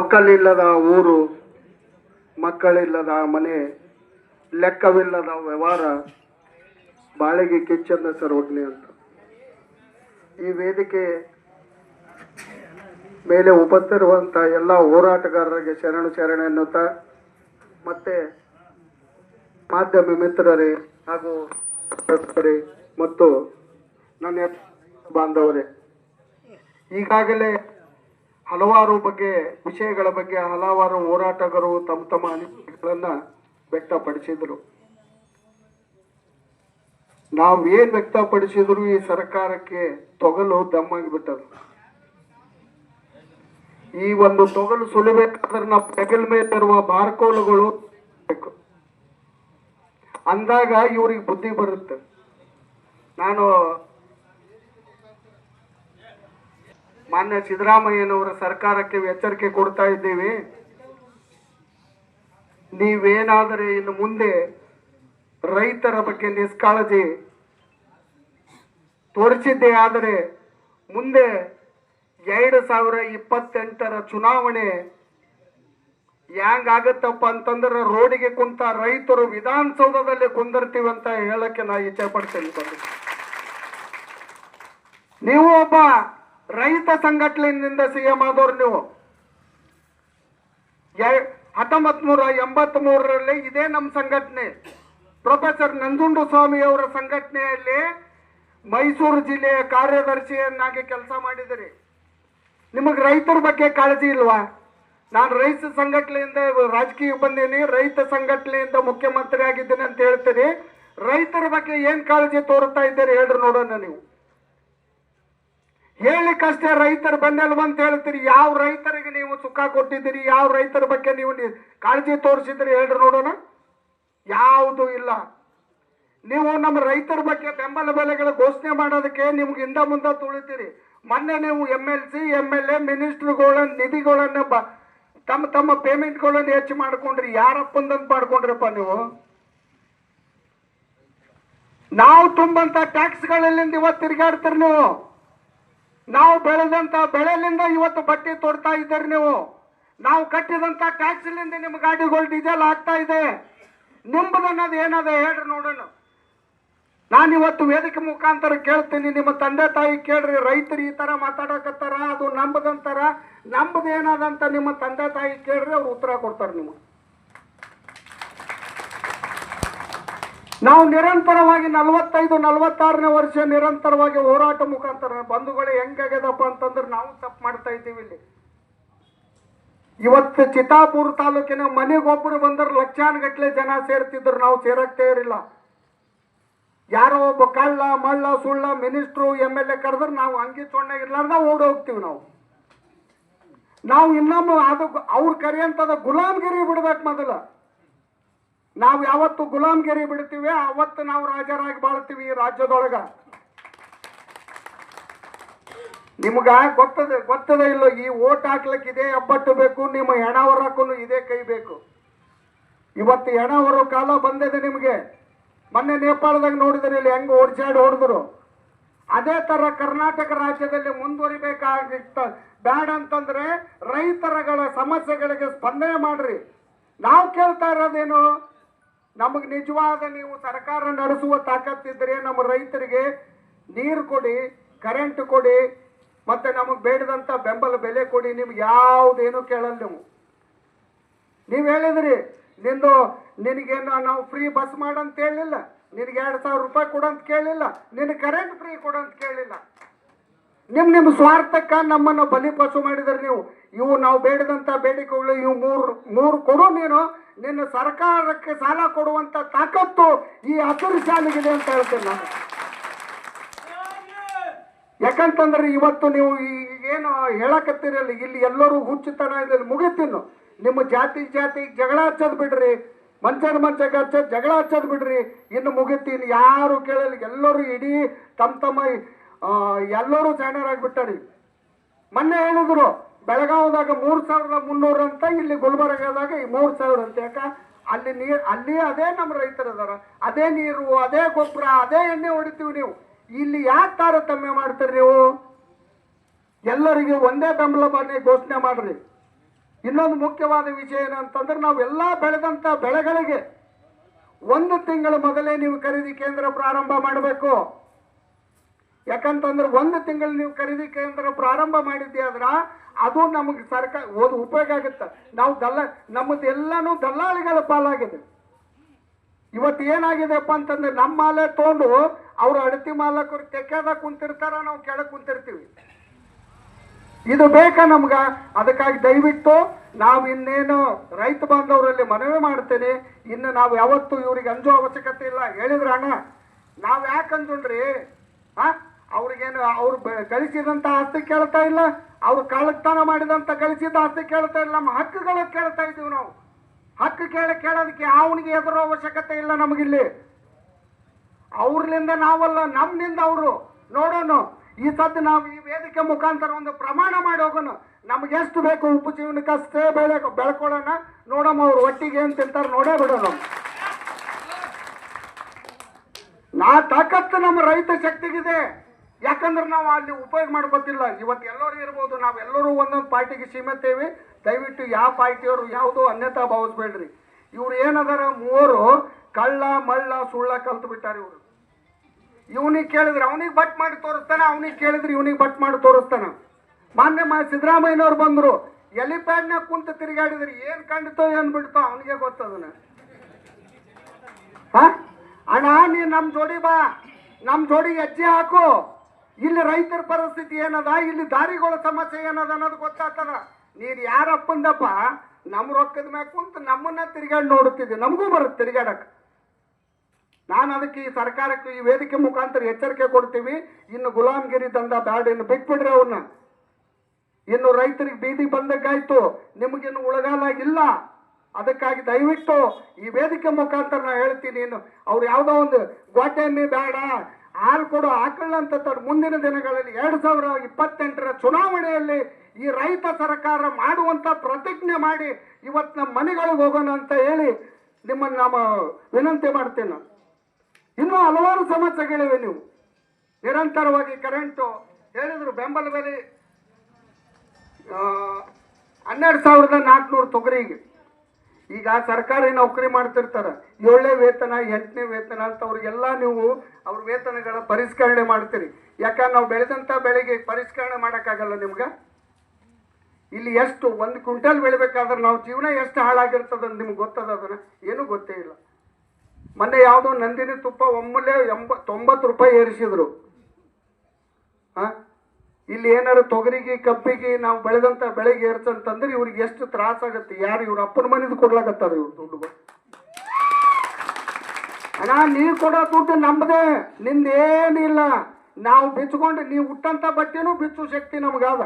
ಒಕ್ಕಲಿಲ್ಲದ ಊರು, ಮಕ್ಕಳಿಲ್ಲದ ಮನೆ, ಲೆಕ್ಕವಿಲ್ಲದ ವ್ಯವಹಾರ, ಬಾಳಿಗೆ ಕಿಚ್ಚಂದ ಸರ್ವಜ್ಞೆ ಅಂತ. ಈ ವೇದಿಕೆ ಮೇಲೆ ಉಪಸ್ಥಿರುವಂತ ಎಲ್ಲ ಹೋರಾಟಗಾರರಿಗೆ ಶರಣು ಶರಣ ಎನ್ನುತ್ತಾ, ಮತ್ತೆ ಮಾಧ್ಯಮ ಮಿತ್ರರೇ ಹಾಗೂ ಮತ್ತು ನನ್ನ ಬಾಂಧವರೇ, ಈಗಾಗಲೇ ಹಲವಾರು ಬಗ್ಗೆ, ವಿಷಯಗಳ ಬಗ್ಗೆ ಹಲವಾರು ಹೋರಾಟಗಾರರು ತಮ್ಮ ತಮ್ಮ ಅನಿಸಿಕೆಗಳನ್ನ ವ್ಯಕ್ತಪಡಿಸಿದರು. ನಾವು ಏನ್ ವ್ಯಕ್ತಪಡಿಸಿದ್ರು ಈ ಸರ್ಕಾರಕ್ಕೆ ತೊಗಲು ದಮ್ಮಾಗಿ ಬಿಟ್ಟದು ಈ ಒಂದು ತೊಗಲು ಸುಲಿಬೇಕಾದ್ರೆ ನಾವು ಪೆಗಲ್ ಮೇಲೆ ಇರುವ ಬಾರ್ಕೋಲುಗಳು ಅಂದಾಗ ಇವ್ರಿಗೆ ಬುದ್ಧಿ ಬರುತ್ತೆ. ನಾನು ಮಾನ್ಯ ಸಿದ್ದರಾಮಯ್ಯನವರ ಸರ್ಕಾರಕ್ಕೆ ಎಚ್ಚರಿಕೆ ಕೊಡ್ತಾ ಇದ್ದೀವಿ. ನೀವೇನಾದರೆ ಇನ್ನು ಮುಂದೆ ರೈತರ ಬಗ್ಗೆ ನಿಷ್ಕಾಳಜಿ ತೋರಿಸಿದ್ದೇ ಆದರೆ ಮುಂದೆ ಎರಡು ಸಾವಿರ ಇಪ್ಪತ್ತೆಂಟರ ಚುನಾವಣೆ ಆಗತ್ತಪ್ಪ ಅಂತಂದ್ರೆ ರೋಡಿಗೆ ಕುಂತ ರೈತರು ವಿಧಾನಸೌಧದಲ್ಲಿ ಕುಂದಿರ್ತೀವಿ ಅಂತ ಹೇಳಕ್ಕೆ ನಾ ಇಚ್ಛೆ ಪಡ್ತೇನೆ ನೀವು ಒಬ್ಬ ರೈತ ಸಂಘಟನೆಯಿಂದ ಸಿ ಎಂ ಆದವ್ರು ನೀವು. ಹತ್ತೊಂಬತ್ ನೂರ ಎಂಬತ್ ಮೂರರಲ್ಲಿ ಇದೇ ನಮ್ಮ ಸಂಘಟನೆ. ಪ್ರೊಫೆಸರ್ ನಂಜುಂಡು ಸ್ವಾಮಿ ಅವರ ಸಂಘಟನೆಯಲ್ಲಿ ಮೈಸೂರು ಜಿಲ್ಲೆಯ ಕಾರ್ಯದರ್ಶಿಯನ್ನಾಗಿ ಕೆಲಸ ಮಾಡಿದಿರಿ ನಿಮಗೆ ರೈತರ ಬಗ್ಗೆ ಕಾಳಜಿ ಇಲ್ವಾ? ನಾನು ರೈತ ಸಂಘಟನೆಯಿಂದ ರಾಜಕೀಯ ಬಂದೀನಿ, ರೈತ ಸಂಘಟನೆಯಿಂದ ಮುಖ್ಯಮಂತ್ರಿ ಆಗಿದ್ದೀನಿ ಅಂತ ಹೇಳ್ತೀರಿ. ರೈತರ ಬಗ್ಗೆ ಏನು ಕಾಳಜಿ ತೋರ್ತಾ ಇದ್ದೀರಿ ಹೇಳ್ರಿ ನೋಡೋಣ ನೀವು. ಹೇಳಿಕಷ್ಟೇ ರೈತರು ಬೆನ್ನೆಲುಬು ಅಂತ ಹೇಳ್ತೀರಿ. ಯಾವ ರೈತರಿಗೆ ನೀವು ಸುಖ ಕೊಟ್ಟಿದ್ದೀರಿ, ಯಾವ ರೈತರ ಬಗ್ಗೆ ನೀವು ಕಾಳಜಿ ತೋರಿಸಿದ್ರಿ ಹೇಳ್ರಿ ನೋಡೋಣ. ಯಾವುದು ಇಲ್ಲ. ನೀವು ನಮ್ಮ ರೈತರ ಬಗ್ಗೆ ಬೆಂಬಲ ಬೆಲೆಗಳ ಘೋಷಣೆ ಮಾಡೋದಕ್ಕೆ ನಿಮ್ಗೆ ಹಿಂದ ಮುಂದೆ ತುಳಿತೀರಿ. ಮೊನ್ನೆ ನೀವು M L C M L A ಮಿನಿಸ್ಟ್ರುಗಳ ನಿಧಿಗಳನ್ನ ಬ ತಮ್ಮ ತಮ್ಮ ಪೇಮೆಂಟ್ಗಳನ್ನು ಹೆಚ್ಚು ಮಾಡ್ಕೊಂಡ್ರಿ. ಯಾರಪ್ಪಂದಂತ ಮಾಡ್ಕೊಂಡ್ರಪ್ಪ ನೀವು? ನಾವು ತುಂಬಂತ ಟ್ಯಾಕ್ಸ್ಗಳಲ್ಲಿಂದ ಇವತ್ತು ತಿರುಗಾಡ್ತೀರಿ ನೀವು. ನಾವು ಬೆಳೆದಂತ ಬೆಳೆಲಿಂದ ಇವತ್ತು ಬಟ್ಟೆ ತೊಡ್ತಾ ಇದ್ದೀರಿ ನೀವು. ನಾವು ಕಟ್ಟಿದಂತ ಟ್ಯಾಕ್ಸ್ಲಿಂದ ನಿಮ್ಮ ಗಾಡಿಗಳು ಡೀಸೆಲ್ ಆಗ್ತಾ ಇದೆ. ನಿಂಬದು ಅನ್ನೋದು ಏನದ ಹೇಳ್ರಿ ನೋಡೋಣ. ನಾನು ಇವತ್ತು ವೇದಿಕೆ ಮುಖಾಂತರ ಕೇಳ್ತೀನಿ, ನಿಮ್ಮ ತಂದೆ ತಾಯಿ ಕೇಳ್ರಿ, ರೈತರು ಈ ತರ ಮಾತಾಡಕತ್ತಾರ, ಅದು ನಂಬದಂತಾರ, ನಂಬದೇನದಂತ ನಿಮ್ಮ ತಂದೆ ತಾಯಿ ಕೇಳ್ರಿ, ಅವ್ರು ಉತ್ತರ ಕೊಡ್ತಾರೆ ನಿಮಗೆ. ನಾವು ನಿರಂತರವಾಗಿ ನಲವತ್ತೈದು, ನಲವತ್ತಾರನೇ ವರ್ಷ ನಿರಂತರವಾಗಿ ಹೋರಾಟ ಮುಖಾಂತರ, ಬಂಧುಗಳು ಹೆಂಗಾಗ್ಯದಪ್ಪ ಅಂತಂದ್ರೆ ನಾವು ತಪ್ಪು ಮಾಡ್ತಾ ಇದ್ದೀವಿ ಇಲ್ಲಿ. ಇವತ್ತು ಚಿತ್ತಾಪುರ ತಾಲೂಕಿನ ಮನೆಗೊಬ್ಬರು ಬಂದ್ರೆ ಲಕ್ಷಾನುಗಟ್ಲೆ ಜನ ಸೇರ್ತಿದ್ರು, ನಾವು ಸೇರಕ್ಕೆ ಇರಲಿಲ್ಲ. ಯಾರೋ ಒಬ್ಬ ಕಳ್ಳ, ಮಳ್ಳ, ಸುಳ್ಳ ಮಿನಿಸ್ಟ್ರು, ಎಂ ಎಲ್ ಎ ಕರೆದ್ರೆ ನಾವು ಅಂಗಿ ಸೊಣ್ಣ ಇರ್ಲಾರ್ದ ಓಡಿ ಹೋಗ್ತೀವಿ ನಾವು. ನಾವು ಇನ್ನೊಮ್ಮೆ ಅದು ಅವ್ರು ಕರೆಯಂತದ ಗುಲಾಮ್ಗಿರಿ ಬಿಡ್ಬೇಕು ಮೊದಲು. ನಾವು ಯಾವತ್ತು ಗುಲಾಮ್ಗಿರಿ ಬಿಡ್ತೀವಿ ಅವತ್ತು ನಾವು ರಾಜರಾಗಿ ಬಾಳ್ತೀವಿ ಈ ರಾಜ್ಯದೊಳಗ. ನಿಮ್ಗ ಗೊತ್ತದ ಗೊತ್ತದ ಇಲ್ಲ, ಈ ಓಟ್ ಹಾಕ್ಲಿಕ್ಕೆ ಇದೇ ಹೆಬ್ಬಟ್ಟು ಬೇಕು, ನಿಮ್ಮ ಹೆಣ ಹೊರಕ್ಕೂ ಇದೇ ಕೈ ಬೇಕು. ಇವತ್ತು ಹೆಣ ಕಾಲ ಬಂದಿದೆ ನಿಮಗೆ. ಮೊನ್ನೆ ನೇಪಾಳದಾಗ ನೋಡಿದ್ರೆ ಇಲ್ಲಿ ಹೆಂಗೆ ಓಡ್ಸಾಡಿ ಹೊಡೆದ್ರು. ಅದೇ ತರ ಕರ್ನಾಟಕ ರಾಜ್ಯದಲ್ಲಿ ಮುಂದುವರಿಬೇಕಾಗಿತ್ತ ಬ್ಯಾಡ ಅಂತಂದ್ರೆ ರೈತರಗಳ ಸಮಸ್ಯೆಗಳಿಗೆ ಸ್ಪಂದನೆ ಮಾಡ್ರಿ. ನಾವು ಕೇಳ್ತಾ ಇರೋದೇನು? ನಮಗೆ ನಿಜವಾದ ನೀವು ಸರ್ಕಾರ ನಡೆಸುವ ತಾಕತ್ತಿದ್ರೆ ನಮ್ಮ ರೈತರಿಗೆ ನೀರು ಕೊಡಿ ಕರೆಂಟ್ ಕೊಡಿ, ಮತ್ತೆ ನಮಗೆ ಬೇಡದಂತ ಬೆಂಬಲ ಬೆಲೆ ಕೊಡಿ, ನಿಮ್ಗೆ ಯಾವುದೇನು ಕೇಳಲ್ಲ ನೀವು. ನೀವು ಹೇಳಿದ್ರಿ, ನಿಂದು ನಿನಗೇನು ನಾವು ಫ್ರೀ ಬಸ್ ಮಾಡಂತ ಹೇಳಿಲ್ಲ, ನಿನಗೆ ಎರಡು ಸಾವಿರ ರೂಪಾಯಿ ಕೊಡಂತ ಕೇಳಿಲ್ಲ ನಿನಗೆ ಕರೆಂಟ್ ಫ್ರೀ ಕೊಡಂತ ಕೇಳಿಲ್ಲ. ನಿಮ್ ನಿಮ್ಮ ಸ್ವಾರ್ಥಕ್ಕ ನಮ್ಮನ್ನು ಬಲಿಪಶು ಮಾಡಿದ್ರೆ ನೀವು. ಇವು ನಾವು ಬೇಡದಂಥ ಬೇಡಿಕೆಗಳು ಇವು ಮೂರು ಮೂರು ಕೊಡು ನೀನು. ನಿನ್ನ ಸರ್ಕಾರಕ್ಕೆ ಸಾಲ ಕೊಡುವಂಥ ತಾಕತ್ತು ಈ ಹಸಿರು ಶಾಲೆಗಿದೆ ಅಂತ ಹೇಳ್ತೇನೆ ನಾನು. ಯಾಕಂತಂದ್ರೆ ಇವತ್ತು ನೀವು ಏನು ಹೇಳಕತ್ತೀರಲ್ಲ ಇಲ್ಲಿ ಎಲ್ಲರೂ ಹುಚ್ಚುತನ ಇದ್ರಲ್ಲಿ ಮುಗಿತಿನ್ನು ನಿಮ್ಮ ಜಾತಿ ಜಾತಿ ಜಗಳ ಹಚ್ಚೋದು ಬಿಡ್ರಿ. ಮಂಚನ ಮಂಚಕ್ಕೆ ಹಚ್ಚೋದು ಜಗಳ ಹಚ್ಚೋದು ಬಿಡ್ರಿ. ಇನ್ನು ಮುಗಿತೀನಿ. ಯಾರು ಕೇಳಲಿ ಎಲ್ಲರೂ ಇಡೀ ತಮ್ಮ ತಮ್ಮ ಎಲ್ಲರೂ ಜಾಯ್ನರಾಗ್ಬಿಟ್ಟಾರಿ ಮೊನ್ನೆ ಹೇಳಿದ್ರು ಬೆಳಗಾವದಾಗ ಮೂರು ಸಾವಿರದ ಮುನ್ನೂರು ಅಂತ, ಇಲ್ಲಿ ಗುಲ್ಬರ್ಗದಾಗ ಈ ಮೂರು ಸಾವಿರ ಅಂತ. ಯಾಕ? ಅಲ್ಲಿ ನೀರು ಅಲ್ಲಿ ಅದೇ ನಮ್ಮ ರೈತರು ಅದಾರ ಅದೇ ನೀರು, ಅದೇ ಗೊಬ್ಬರ, ಅದೇ ಎಣ್ಣೆ ಹೊಡಿತೀವಿ ನೀವು. ಇಲ್ಲಿ ಯಾಕೆ ತಾರತಮ್ಯ ಮಾಡ್ತೀರಿ ನೀವು? ಎಲ್ಲರಿಗೆ ಒಂದೇ ಬೆಂಬಲ ಬನ್ನಿ ಘೋಷಣೆ ಮಾಡ್ರಿ. ಇನ್ನೊಂದು ಮುಖ್ಯವಾದ ವಿಷಯ ಏನಂತಂದ್ರೆ ನಾವೆಲ್ಲ ಬೆಳೆದಂತ ಬೆಳೆಗಳಿಗೆ ಒಂದು ತಿಂಗಳ ಮೊದಲೇ ನೀವು ಖರೀದಿ ಕೇಂದ್ರ ಪ್ರಾರಂಭ ಮಾಡಬೇಕು. ಯಾಕಂತಂದ್ರೆ ಒಂದು ತಿಂಗಳು ನೀವು ಖರೀದಿ ಕೇಂದ್ರ ಪ್ರಾರಂಭ ಮಾಡಿದ್ದೆ ಆದ್ರ ಅದು ನಮಗೆ ಸರ್ಕಾರ ಓದು ಉಪಯೋಗ ಆಗುತ್ತೆ. ನಾವು ದಲ್ಲ ನಮ್ಮದೆಲ್ಲನೂ ದಲ್ಲಾಳಿಗಳ ಪಾಲಾಗಿದೆ. ಇವತ್ತು ಏನಾಗಿದೆಪ್ಪ ಅಂತಂದ್ರೆ ನಮ್ಮ ಮಾಲೆ ತೊಗೊಂಡು ಅವರು ಅಡತಿ ಮಾಲಕರು ತೆಕ್ಕೆದಾಗ ಕುಂತಿರ್ತಾರ ನಾವು ಕೆಳಗೆ ಕುಂತಿರ್ತೀವಿ. ಇದು ಬೇಕಾ ನಮ್ಗ? ಅದಕ್ಕಾಗಿ ದಯವಿಟ್ಟು ನಾವು ಇನ್ನೇನು ರೈತ ಬಾಂಧವರಲ್ಲಿ ಮನವಿ ಮಾಡ್ತೇನೆ. ಇನ್ನು ನಾವು ಯಾವತ್ತು ಇವ್ರಿಗೆ ಅಂಜೋ ಅವಶ್ಯಕತೆ ಇಲ್ಲ. ಹೇಳಿದ್ರ ಅಣ್ಣ ನಾವು ಯಾಕೆ ಆ? ಅವ್ರಿಗೇನು ಅವ್ರು ಗಳಿಸಿದಂತ ಆಸ್ತಿ ಕೇಳ್ತಾ ಇಲ್ಲ, ಅವ್ರು ಕಳ್ಳತನ ಮಾಡಿದಂತ ಗಳಿಸಿದ ಆಸ್ತಿ ಕೇಳ್ತಾ ಇಲ್ಲ, ನಮ್ಮ ಹಕ್ಕುಗಳು ಕೇಳ್ತಾ ಇದ್ದೀವಿ ನಾವು. ಹಕ್ಕು ಕೇಳ ಕೇಳೋದಕ್ಕೆ ಅವನಿಗೆ ಎದುರೋ ಅವಶ್ಯಕತೆ ಇಲ್ಲ ನಮಗಿಲ್ಲಿ. ಅವ್ರಲಿಂದ ನಾವಲ್ಲ ನಮ್ಮಿಂದ ಅವರು. ನೋಡೋಣ ಈ ಸದ್ದು ನಾವು ಈ ವೇದಿಕೆ ಮುಖಾಂತರ ಒಂದು ಪ್ರಮಾಣ ಮಾಡಿ ಹೋಗೋಣ ನಮ್ಗೆ ಎಷ್ಟು ಬೇಕು ಉಪ್ಪು ಜೀವನಕ್ಕೆ ಅಷ್ಟೇ ಬೆಳೆ, ಬೆಳ್ಕೊಳ್ಳೋಣ. ನೋಡಮ್ಮ ಅವ್ರು ಒಟ್ಟಿಗೆ ಏನು ತಿಂತಾರೆ ನೋಡೇ ಬಿಡೋಣ. ನಾ ತಾಕತ್ತು ನಮ್ಮ ರೈತ ಶಕ್ತಿಗಿದೆ. ಯಾಕಂದ್ರೆ ನಾವು ಅಲ್ಲಿ ಉಪಯೋಗ ಮಾಡ್ಕೋತಿಲ್ಲ. ಇವತ್ತು ಎಲ್ಲರೂ ಇರ್ಬೋದು ನಾವೆಲ್ಲರೂ ಒಂದೊಂದು ಪಾರ್ಟಿಗೆ ಸೀಮಿತೇವಿ ದಯವಿಟ್ಟು ಯಾವ ಪಾರ್ಟಿಯವರು ಯಾವುದೋ ಅನ್ಯತಾ ಭಾವಿಸ್ಬೇಡ್ರಿ. ಇವ್ರು ಏನದಾರ ಮೂವರು ಕಳ್ಳ, ಮಳ್ಳ, ಸುಳ್ಳ ಕಲ್ತು ಬಿಟ್ಟಾರೆ ಇವರು. ಇವನಿಗೆ ಕೇಳಿದ್ರೆ ಅವನಿಗೆ ಬಟ್ ಮಾಡಿ ತೋರಿಸ್ತಾನೆ, ಅವನಿಗೆ ಕೇಳಿದ್ರೆ ಇವನಿಗೆ ಬಟ್ ಮಾಡಿ ತೋರಿಸ್ತಾನೆ. ಮಾನ್ಯ ಮಾ ಸಿದ್ದರಾಮಯ್ಯನವ್ರು ಬಂದರು ಎಲಿಪ್ಯಾಡ್ನಾಗ ಕುಂತು ತಿರುಗಾಡಿದ್ರೆ ಏನು ಕಂಡಿತೋ ಏನ್ ಬಿಡ್ತೋ ಅವನಿಗೆ ಗೊತ್ತದನ ಹಾ? ಅಣ್ಣ ನೀ ನಮ್ಮ ಜೋಡಿ ಬಾ. ನಮ್ಮ ಜೋಡಿಗೆ ಹೆಜ್ಜೆ ಹಾಕು. ಇಲ್ಲಿ ರೈತರ ಪರಿಸ್ಥಿತಿ ಏನದ? ಇಲ್ಲಿ ದಾರಿಗಳ ಸಮಸ್ಯೆ ಏನದ ಅನ್ನೋದು ಗೊತ್ತಾಗ್ತದ? ನೀನು ಯಾರಪ್ಪಂದಪ್ಪ ನಮ್ಮ ರೊಕ್ಕದ ಮ್ಯಾಗ ಕುಂತು ನಮ್ಮನ್ನ ತಿರುಗಾಡಿ ನೋಡುತ್ತಿದ್ದೆ. ನಮಗೂ ಬರುತ್ತೆ ತಿರುಗಾಡಕ್ ನಾನು ಅದಕ್ಕೆ ಈ ಸರ್ಕಾರಕ್ಕೆ ಈ ವೇದಿಕೆ ಮುಖಾಂತರ ಎಚ್ಚರಿಕೆ ಕೊಡ್ತೀವಿ. ಇನ್ನು ಗುಲಾಮ್ಗಿರಿ ತಂದ ಬ್ಯಾಡ, ಇನ್ನು ಬಿಟ್ಬಿಡ್ರಿ ಅವನ್ನ ಇನ್ನು ರೈತರಿಗೆ ಬೀದಿ ಬಂದಕ್ಕಾಯ್ತು ನಿಮಗಿನ್ನು ಉಳಗಾಲ ಇಲ್ಲ. ಅದಕ್ಕಾಗಿ ದಯವಿಟ್ಟು ಈ ವೇದಿಕೆ ಮುಖಾಂತರ ನಾ ಹೇಳ್ತೀನಿ ಇನ್ನು ಅವ್ರು ಯಾವುದೋ ಒಂದು ಗೋಟೆಮ್ಮಿ ಬೇಡ ಹಾಲು ಕೊಡೋ ಆಕಳಂತ ಮುಂದಿನ ದಿನಗಳಲ್ಲಿ ಎರಡು ಸಾವಿರ ಇಪ್ಪತ್ತೆಂಟರ ಚುನಾವಣೆಯಲ್ಲಿ ಈ ರೈತ ಸರ್ಕಾರ ಮಾಡುವಂತ ಪ್ರತಿಜ್ಞೆ ಮಾಡಿ ಇವತ್ತು ನಮ್ಮ ಮನೆಗಳಿಗೆ ಹೋಗೋಣ ಅಂತ ಹೇಳಿ ನಿಮ್ಮನ್ನು ನಾವು ವಿನಂತಿ ಮಾಡ್ತೀನಿ. ನಾನು. ಇನ್ನೂ ಹಲವಾರು ಸಮಸ್ಯೆಗಳಿವೆ ನೀವು. ನಿರಂತರವಾಗಿ ಕರೆಂಟು ಹೇಳಿದ್ರು ಬೆಂಬಲ ಬೆಲೆ ಹನ್ನೆರಡು ಸಾವಿರದ ನಾಲ್ಕುನೂರು ತೊಗರಿಗೆ. ಈಗ ಸರ್ಕಾರಿ ನೌಕರಿ ಮಾಡ್ತಿರ್ತಾರೆ. ಏಳನೇ ವೇತನ, ಎಂಟನೇ ವೇತನ ಅಂತ ಅವ್ರಿಗೆಲ್ಲ ನೀವು ಅವ್ರ ವೇತನಗಳ ಪರಿಷ್ಕರಣೆ ಮಾಡ್ತೀರಿ. ಯಾಕಂದ್ರೆ ನಾವು ಬೆಳೆದಂಥ ಬೆಳೆಗೆ ಪರಿಷ್ಕರಣೆ ಮಾಡೋಕ್ಕಾಗಲ್ಲ ನಿಮ್ಗೆ? ಇಲ್ಲಿ ಎಷ್ಟು, ಒಂದು ಕ್ವಿಂಟಲ್ ಬೆಳಿಬೇಕಾದ್ರೆ ನಾವು ಜೀವನ ಎಷ್ಟು ಹಾಳಾಗಿರ್ತದ ನಿಮ್ಗೆ ಗೊತ್ತದ ಅದನ್ನ? ಏನೂ ಗೊತ್ತೇ ಇಲ್ಲ. ಮೊನ್ನೆ ಯಾವುದೋ ನಂದಿನಿ ತುಪ್ಪ ಒಮ್ಮೆಲೆ ಎಂಬ, ತೊಂಬತ್ತು ರೂಪಾಯಿ ಏರಿಸಿದ್ರು. ಹಾಂ ಇಲ್ಲಿ ಏನಾರು ತೊಗರಿಗೆ, ಕಬ್ಬಿಗೆ ನಾವು ಬೆಳೆದಂಥ ಬೆಳೆಗೆ ಏರ್ಸಂತಂದ್ರೆ ಇವ್ರಿಗೆ ಎಷ್ಟು ತ್ರಾಸ ಆಗತ್ತೆ ಯಾರು ಇವ್ರ ಅಪ್ಪನ ಮನೇದು ಕೊಡ್ಲಾಗತ್ತಾರ ಇವ್ರು ದುಡ್ಡು ಅಣ್ಣ ನೀವು ಕೊಡೋ ದುಡ್ಡು ನಮ್ಮದೇ ನಿಂದೇನಿಲ್ಲ. ನಾವು ಬಿಚ್ಕೊಂಡು ನೀವು ಹುಟ್ಟಂಥ ಬಟ್ಟೆನೂ ಬಿಚ್ಚು ಶಕ್ತಿ ನಮಗಾದ.